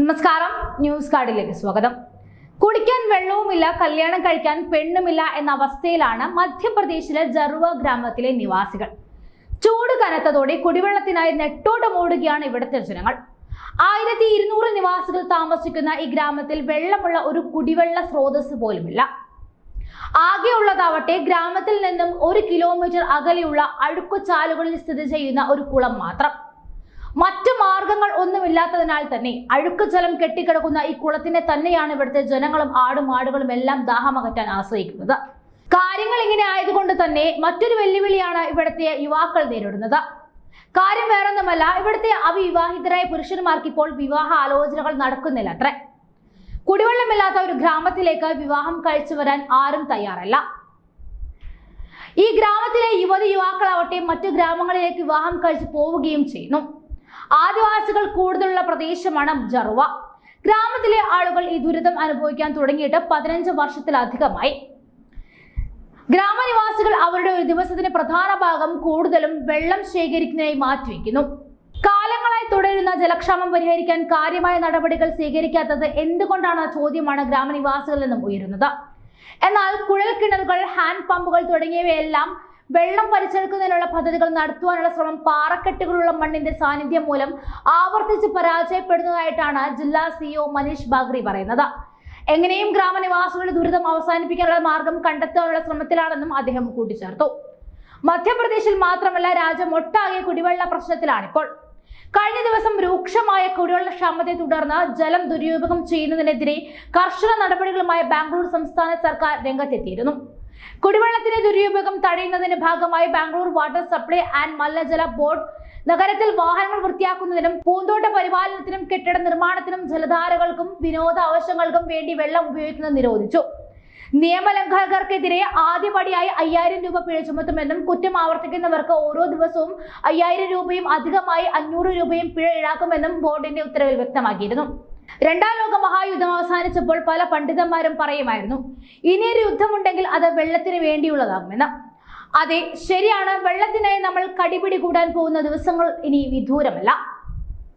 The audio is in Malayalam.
നമസ്കാരം. ന്യൂസ് കാർഡിലേക്ക് സ്വാഗതം. കുടിക്കാൻ വെള്ളവുമില്ല കല്യാണം കഴിക്കാൻ പെണ്ണുമില്ല എന്ന അവസ്ഥയിലാണ് മധ്യപ്രദേശിലെ ജറുവ ഗ്രാമത്തിലെ നിവാസികൾ. ചൂട് കനത്തതോടെ കുടിവെള്ളത്തിനായി നെട്ടോട്ടമോടുകയാണ് ഇവിടുത്തെ ജനങ്ങൾ. ആയിരത്തി ഇരുന്നൂറ് നിവാസികൾ താമസിക്കുന്ന ഈ ഗ്രാമത്തിൽ വെള്ളമുള്ള ഒരു കുടിവെള്ള സ്രോതസ് പോലുമില്ല. ആകെയുള്ളതാവട്ടെ ഗ്രാമത്തിൽ നിന്നും ഒരു കിലോമീറ്റർ അകലെയുള്ള അഴുക്കുചാലുകളിൽ സ്ഥിതി ചെയ്യുന്ന ഒരു കുളം മാത്രം. മറ്റു മാർഗങ്ങൾ ഒന്നുമില്ലാത്തതിനാൽ തന്നെ അഴുക്ക് ജലം കെട്ടിക്കിടക്കുന്ന ഈ കുളത്തിനെ തന്നെയാണ് ഇവിടുത്തെ ജനങ്ങളും ആടും ആടുകളും എല്ലാം ദാഹമകറ്റാൻ ആശ്രയിക്കുന്നത്. കാര്യങ്ങൾ ഇങ്ങനെ ആയതുകൊണ്ട് തന്നെ മറ്റൊരു വെല്ലുവിളിയാണ് ഇവിടുത്തെ യുവാക്കൾ നേരിടുന്നത്. കാര്യം വേറൊന്നുമല്ല ഇവിടുത്തെ അവിവാഹിതരായ പുരുഷന്മാർക്ക് ഇപ്പോൾ വിവാഹ ആലോചനകൾ നടക്കുന്നില്ല അത്രേ. കുടിവെള്ളമില്ലാത്ത ഒരു ഗ്രാമത്തിലേക്ക് വിവാഹം കഴിച്ചു വരാൻ ആരും തയ്യാറല്ല. ഈ ഗ്രാമത്തിലെ യുവതി യുവാക്കളാവട്ടെ മറ്റു ഗ്രാമങ്ങളിലേക്ക് വിവാഹം കഴിച്ചു പോവുകയും ചെയ്യുന്നു. ആദിവാസികൾ കൂടുതലുള്ള പ്രദേശമാണ് ജറുവ. ഗ്രാമത്തിലെ ആളുകൾ ഈ ദുരിതം അനുഭവിക്കാൻ തുടങ്ങിയിട്ട് പതിനഞ്ച് വർഷത്തിലധികമായി. ഗ്രാമനിവാസികൾ അവരുടെ ഒരു ദിവസത്തിന്റെ പ്രധാന ഭാഗം കൂടുതലും വെള്ളം ശേഖരിക്കുന്നതിനായി മാറ്റിവെക്കുന്നു. കാലങ്ങളായി തുടരുന്ന ജലക്ഷാമം പരിഹരിക്കാൻ കാര്യമായ നടപടികൾ സ്വീകരിക്കാത്തത് എന്തുകൊണ്ടാണ് ചോദ്യമാണ് ഗ്രാമനിവാസികളിൽ നിന്നും ഉയരുന്നത്. എന്നാൽ കുഴൽ കിണറുകൾ ഹാൻഡ് പമ്പുകൾ തുടങ്ങിയവയെല്ലാം വെള്ളം വലിച്ചെടുക്കുന്നതിനുള്ള പദ്ധതികൾ നടത്തുവാനുള്ള ശ്രമം പാറക്കെട്ടുകളുള്ള മണ്ണിന്റെ സാന്നിധ്യം മൂലം ആവർത്തിച്ച് പരാജയപ്പെടുന്നതായിട്ടാണ് ജില്ലാ സിഇഒ മനീഷ് ബാഗ്രി പറയുന്നത്. എങ്ങനെയും ഗ്രാമനിവാസികളുടെ ദുരിതം അവസാനിപ്പിക്കാനുള്ള മാർഗം കണ്ടെത്താനുള്ള ശ്രമത്തിലാണെന്നും അദ്ദേഹം കൂട്ടിച്ചേർത്തു. മധ്യപ്രദേശിൽ മാത്രമല്ല രാജ്യം ഒട്ടാകെ കുടിവെള്ള പ്രശ്നത്തിലാണിപ്പോൾ. കഴിഞ്ഞ ദിവസം രൂക്ഷമായ കുടിവെള്ള ക്ഷാമത്തെ തുടർന്ന് ജലം ദുരുപയോഗം ചെയ്യുന്നതിനെതിരെ കർശന നടപടികളുമായി ബാംഗ്ലൂർ സംസ്ഥാന സർക്കാർ രംഗത്തെത്തിയിരുന്നു. കുടിവെള്ളത്തിന്റെ ദുരുപയോഗം തടയുന്നതിന്റെ ഭാഗമായി ബാംഗ്ലൂർ വാട്ടർ സപ്ലൈ ആൻഡ് മല്ലജല ബോർഡ് നഗരത്തിൽ വാഹനങ്ങൾ വൃത്തിയാക്കുന്നതിനും പൂന്തോട്ട പരിപാലനത്തിനും കെട്ടിട നിർമ്മാണത്തിനും ജലധാരകൾക്കും വിനോദ ആവശ്യങ്ങൾക്കും വേണ്ടി വെള്ളം ഉപയോഗിക്കുന്നത് നിരോധിച്ചു. നിയമലംഘകർക്കെതിരെ ആദ്യപടിയായി അയ്യായിരം രൂപ പിഴ ചുമത്തുമെന്നും കുറ്റം ആവർത്തിക്കുന്നവർക്ക് ഓരോ ദിവസവും അയ്യായിരം രൂപയും അധികമായി അഞ്ഞൂറ് രൂപയും പിഴ ഈടാക്കുമെന്നും ബോർഡിന്റെ ഉത്തരവിൽ വ്യക്തമാക്കിയിരുന്നു. രണ്ടാം ലോക മഹായുദ്ധം അവസാനിച്ചപ്പോൾ പല പണ്ഡിതന്മാരും പറയുമായിരുന്നു ഇനിയൊരു യുദ്ധമുണ്ടെങ്കിൽ അത് വെള്ളത്തിന് വേണ്ടിയുള്ളതാകുമെന്ന്. അതെ ശരിയാണ് വെള്ളത്തിനായി നമ്മൾ കടിപിടി കൂടാൻ പോകുന്ന ദിവസങ്ങൾ ഇനി വിദൂരമല്ല.